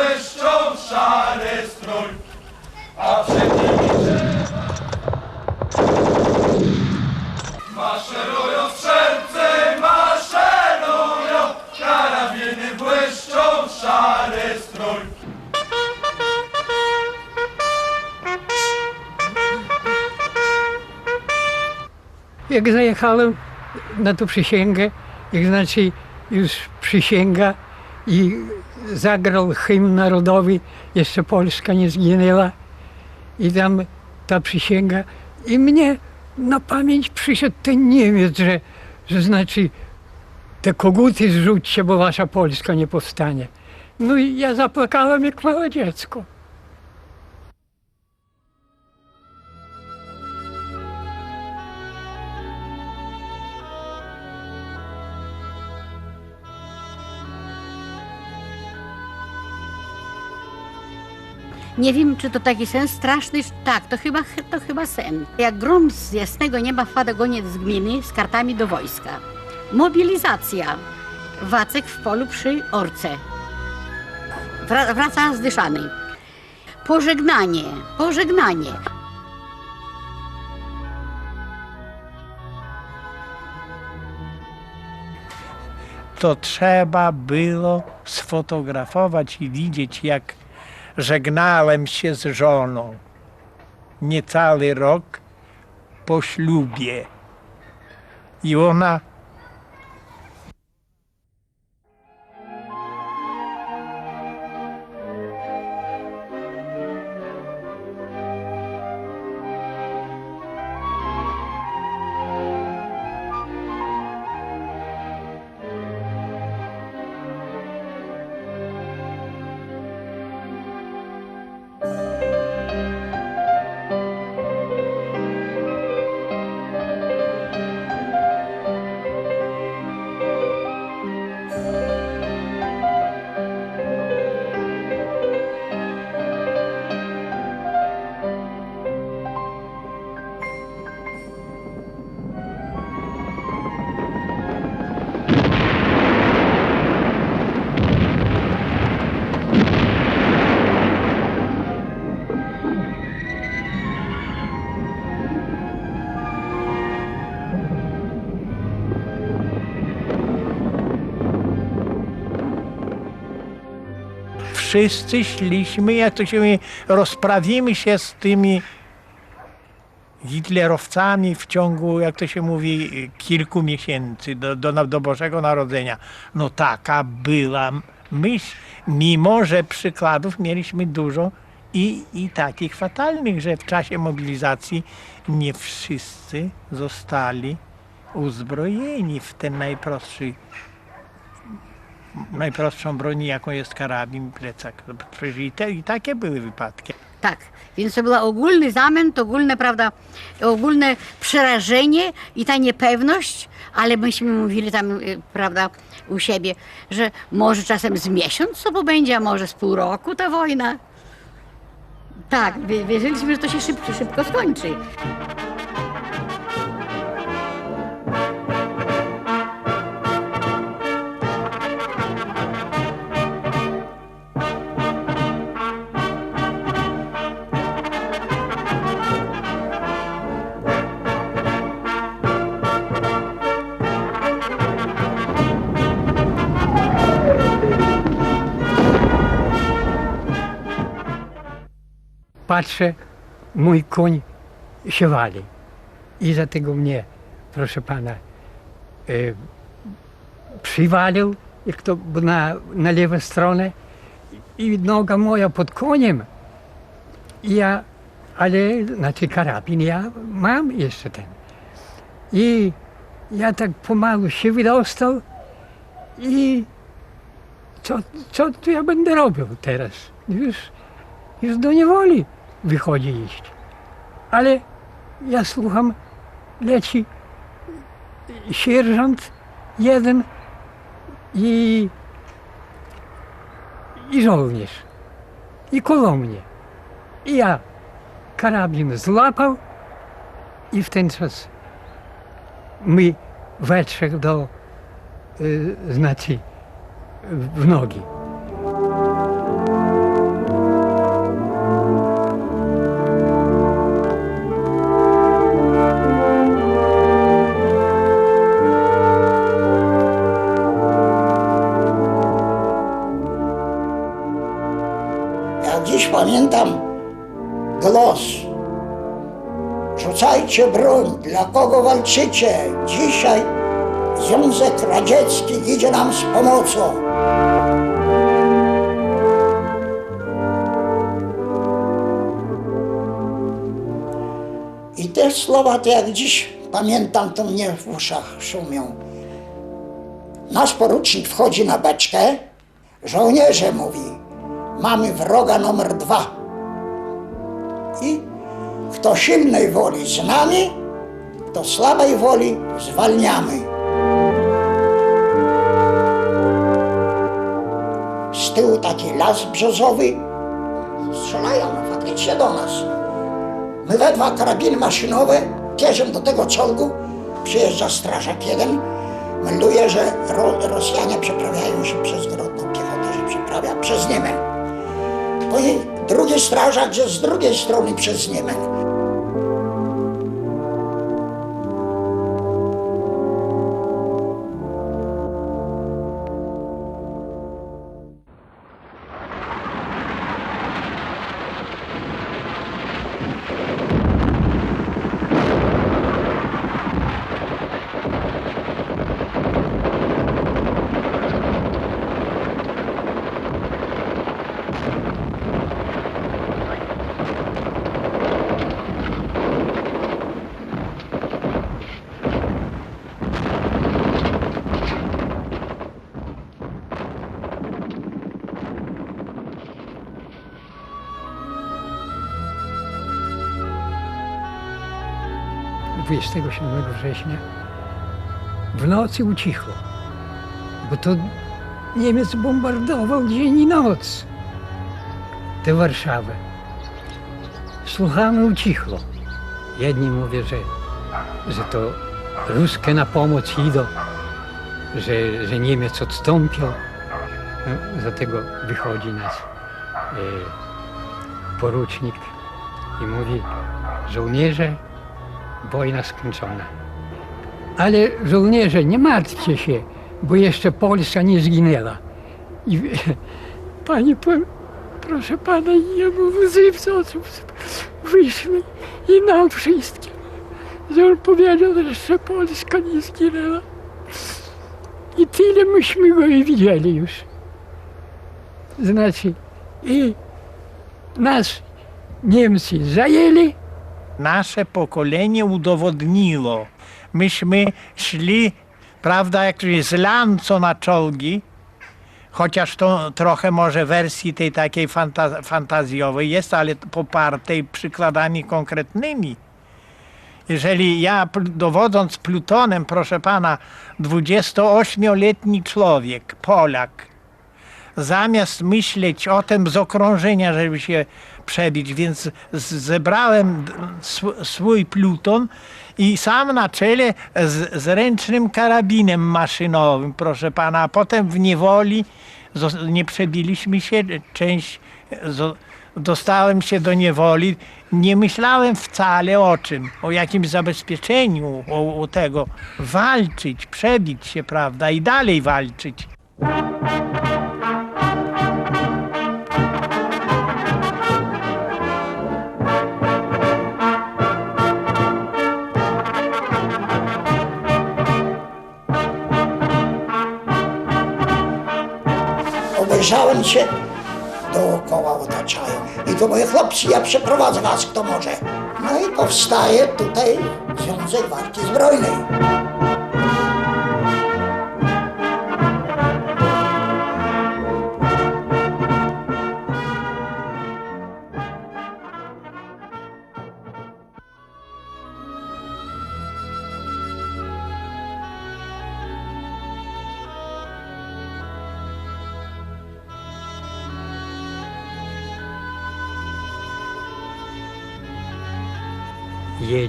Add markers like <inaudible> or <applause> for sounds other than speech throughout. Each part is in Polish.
błyszczą, szary strój. A przed nimi drzewa. Maszerują strzelcy, maszerują, karabiny błyszczą, szary strój. Jak zajechałem na tą przysięgę, jak znaczy już przysięga i zagrał hymn narodowy, jeszcze Polska nie zginęła i tam ta przysięga i mnie na pamięć przyszedł ten Niemiec, że, że znaczy te koguty zrzućcie, bo wasza Polska nie powstanie. No i ja zapłakałem jak małe dziecko. Nie wiem, czy to taki sen straszny. Tak, to chyba, to chyba sen. Jak grom z jasnego nieba wpada goniec z gminy z kartami do wojska. Mobilizacja. Wacek w polu przy orce. Wra- wraca zdyszany. Pożegnanie, pożegnanie. to trzeba było sfotografować i widzieć, jak żegnałem się z żoną niecały rok po ślubie. I ona wszyscy szliśmy, jak to się mówi, rozprawimy się z tymi hitlerowcami w ciągu, jak to się mówi, kilku miesięcy do, do, do Bożego Narodzenia. No taka była myśl, mimo że przykładów mieliśmy dużo i, i takich fatalnych, że w czasie mobilizacji nie wszyscy zostali uzbrojeni w ten najprostszy najprostszą broni, jaką jest karabin, plecak. I, te, i takie były wypadki. Tak, więc to był ogólny zamęt, ogólne, prawda, ogólne przerażenie i ta niepewność, ale myśmy mówili tam, y, prawda, u siebie, że może czasem z miesiąc to będzie, a może z pół roku ta wojna. Tak, wie- wierzyliśmy, że to się szybko, szybko skończy. Patrzę, mój koń się wali. I dlatego mnie, proszę pana, e, przywalił, jak to na, na lewą stronę i noga moja pod koniem. I ja, ale znaczy karabin ja mam jeszcze ten. I ja tak pomału się wydostał i co, co tu ja będę robił teraz? Już, już do niewoli wychodzi iść. Ale ja słucham, leci sierżant jeden i, i żołnierz. I koło mnie. I ja karabin złapał i w ten czas my we do y, znaczy w nogi. Pamiętam głos. Rzucajcie broń, dla kogo walczycie? Dzisiaj Związek Radziecki idzie nam z pomocą. I te słowa, to jak dziś pamiętam, to mnie w uszach szumią. Nasz porucznik wchodzi na beczkę, żołnierze mówi, mamy wroga numer dwa. I kto silnej woli z nami, kto słabej woli zwalniamy. Z tyłu taki las brzozowy, strzelają faktycznie do nas. My we dwa karabiny maszynowe bierzemy do tego czołgu, przyjeżdża strażak jeden, melduje, że Ro Rosjanie przeprawiają się przez Grodno, piechota się przeprawia przez Niemen. No i drugi strażak, że z drugiej strony przez Niemen. 27 września w nocy ucichło, bo to Niemiec bombardował dzień i noc tę Warszawę. Słuchamy ucichło. Jedni mówią, że, że to ruskie na pomoc idą, że, że Niemiec odstąpił. No, dlatego wychodzi nasz e, porucznik i mówi, żołnierze, wojna skończona. Ale żołnierze, nie martwcie się, bo jeszcze Polska nie zginęła. I <laughs> panie, proszę pana, ja mu łzy z oczu wyszły i nam wszystkim, że on powiedział, że jeszcze Polska nie zginęła. I tyle myśmy go i widzieli już. Znaczy, i nas Niemcy zajęli, nasze pokolenie udowodniło. Myśmy szli, prawda, jak to jest, z lanco na czołgi, chociaż to trochę może wersji tej takiej fanta fantazjowej jest, ale popartej przykładami konkretnymi. Jeżeli ja dowodząc plutonem, proszę pana, 28-letni człowiek, Polak, zamiast myśleć o tym z okrążenia, żeby się przebić, więc zebrałem swój pluton i sam na czele z, z ręcznym karabinem maszynowym, proszę pana, a potem w niewoli nie przebiliśmy się, część dostałem się do niewoli. Nie myślałem wcale o czym, o jakimś zabezpieczeniu, o, o tego walczyć, przebić się, prawda, i dalej walczyć. Się, dookoła otaczają. I to moje chłopcy, ja przeprowadzę was kto może. No i powstaje tutaj Związek Walki Zbrojnej.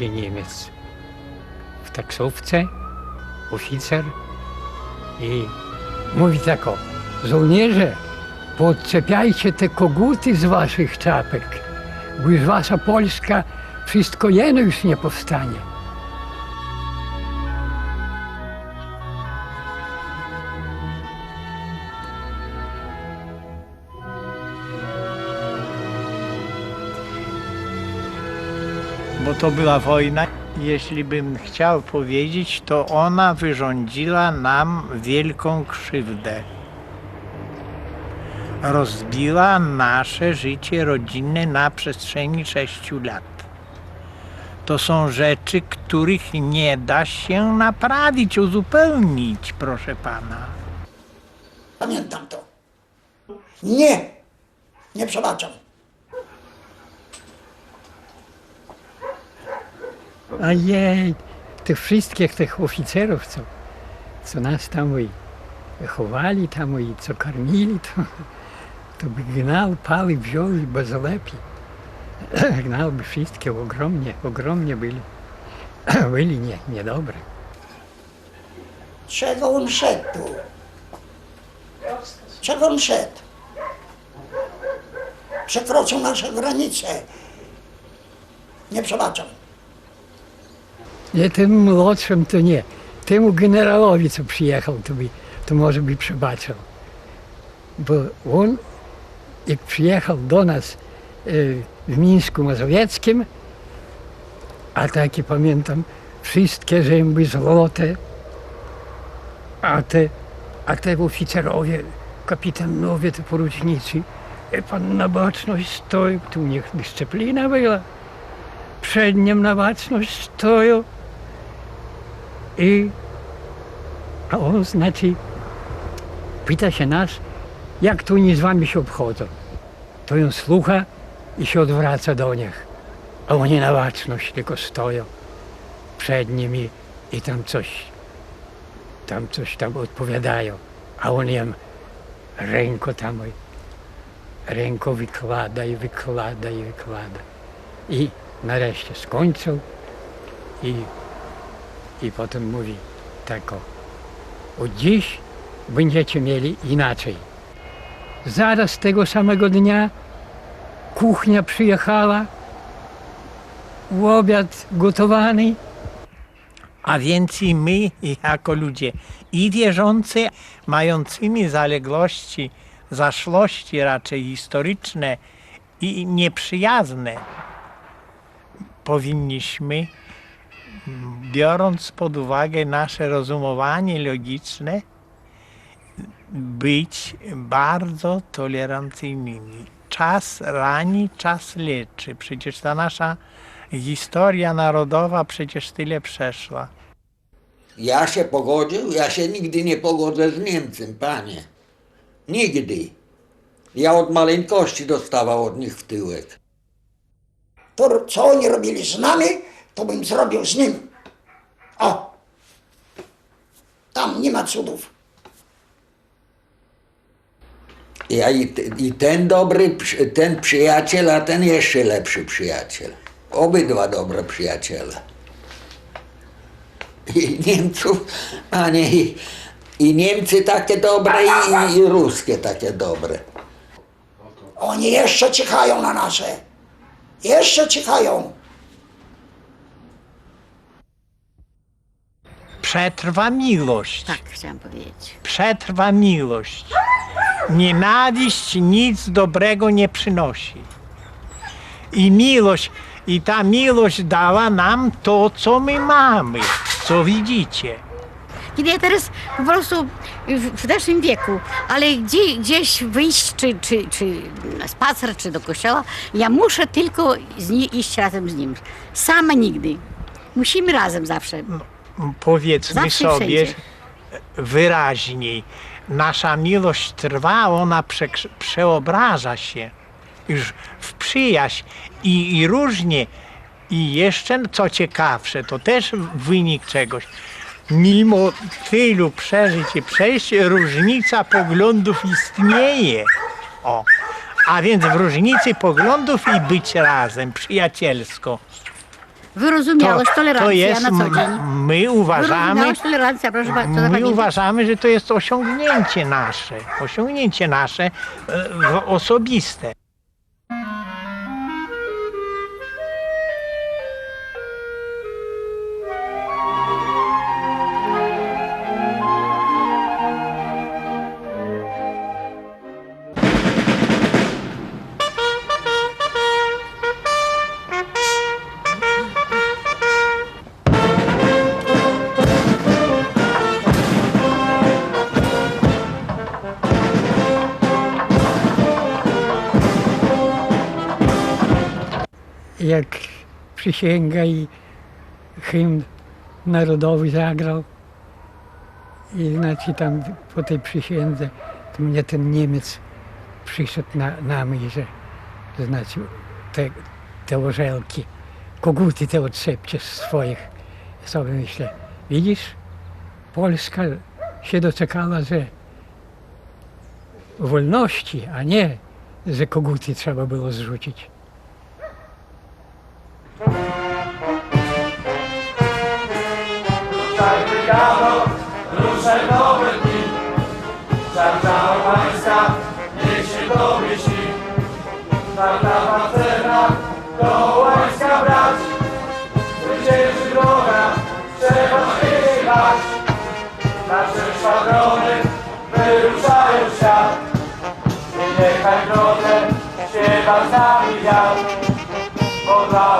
Jedzie Niemiec w taksówce, oficer I mówi tak o, żołnierze, podczepiajcie te koguty z waszych czapek, bo już wasza Polska wszystko jedno już nie powstanie. To była wojna. Jeśli bym chciał powiedzieć, to ona wyrządziła nam wielką krzywdę. Rozbiła nasze życie rodzinne na przestrzeni sześciu lat. To są rzeczy, których nie da się naprawić, uzupełnić, proszę pana. Pamiętam to. Nie, nie przebaczam. A jej, tych wszystkich tych oficerów, co, co nas tam i chowali tam i co karmili, to, to by gnał, pały wziął i bez lepiej. <clears throat> Gnał by wszystkie ogromnie, ogromnie byli. <clears throat> Byli nie, niedobre. Czego on szedł tu? Czego on szedł? Przekroczył nasze granice. Nie przebaczam. Nie, tym młodszym to nie. Temu generałowi, co przyjechał, to, by, to może by przebaczył. Bo on, jak przyjechał do nas e, w Mińsku Mazowieckim, a takie pamiętam, wszystkie zęby złote, a te, a te oficerowie, kapitanowie, te porucznicy, e, pan na baczność stoją, tu u nich dyscyplina była. Przed nim na baczność stoją. I on znaczy pyta się nas, jak tu oni z wami się obchodzą. To on słucha i się odwraca do nich. A oni na baczność tylko stoją przed nimi i tam coś, tam coś tam odpowiadają. A on im ręko tam, ręko wykłada i wykłada i wykłada. I nareszcie skończył i i potem mówi tak o, od dziś będziecie mieli inaczej. Zaraz tego samego dnia kuchnia przyjechała, obiad gotowany, A więc i my, jako ludzie, i wierzący, mającymi zaległości, zaszłości raczej historyczne i nieprzyjazne, powinniśmy, biorąc pod uwagę nasze rozumowanie logiczne, być bardzo tolerancyjnymi. Czas rani, czas leczy. Przecież ta nasza historia narodowa przecież tyle przeszła. Ja się pogodził, ja się nigdy nie pogodzę z Niemcem, panie. Nigdy. Ja od maleńkości dostawał od nich w tyłek. To, co oni robili z nami, to bym zrobił z nim. O! Tam nie ma cudów. Ja i, I ten dobry, ten przyjaciel, a ten jeszcze lepszy przyjaciel. Obydwa dobre przyjaciele. I Niemców, panie, i, i Niemcy takie dobre, i, i ruskie takie dobre. Oni jeszcze cichają na nasze. Jeszcze cichają. Przetrwa miłość. Tak chciałam powiedzieć. Przetrwa miłość. Nienawiść nic dobrego nie przynosi. I miłość, i ta miłość dała nam to, co my mamy, co widzicie. Kiedy ja teraz po prostu w, w naszym wieku, ale gdzie, gdzieś wyjść, czy, czy, czy na spacer, czy do kościoła, ja muszę tylko z iść razem z nim. Sama nigdy. Musimy razem zawsze. Powiedzmy Zawsze sobie wszędzie. wyraźniej, nasza miłość trwa, ona prze, przeobraża się już w przyjaźń i, i różnie. I jeszcze co ciekawsze, to też wynik czegoś. Mimo tylu przeżyć i przejść, różnica poglądów istnieje. O. A więc w różnicy poglądów i być razem, przyjacielsko. Wyrozumiałość, tolerancja to jest, na co dzień. my uważamy, Wyrozumiałość, tolerancja, proszę bardzo, my uważamy, że to jest osiągnięcie nasze, osiągnięcie nasze e, w- osobiste. Jak przysięga i hymn narodowy zagrał. I znaczy tam po tej przysiędze to mnie ten Niemiec przyszedł na, na myśl, że, znaczy te, te orzełki, koguty te odszepcie swoich. Ja sobie myślę, widzisz, Polska się doczekała, że wolności, a nie, że koguty trzeba było zrzucić. Ruszaj brygado, ruszaj nowe dni. Żarżała pańska, niech się tobie śni. Warta pancerna, do łańska brać. Zwycięży droga, trzeba śpiewać. Nasze szwadrony wyruszają w świat. Niechaj drodze śpiewa z nami wiatr. Bo dla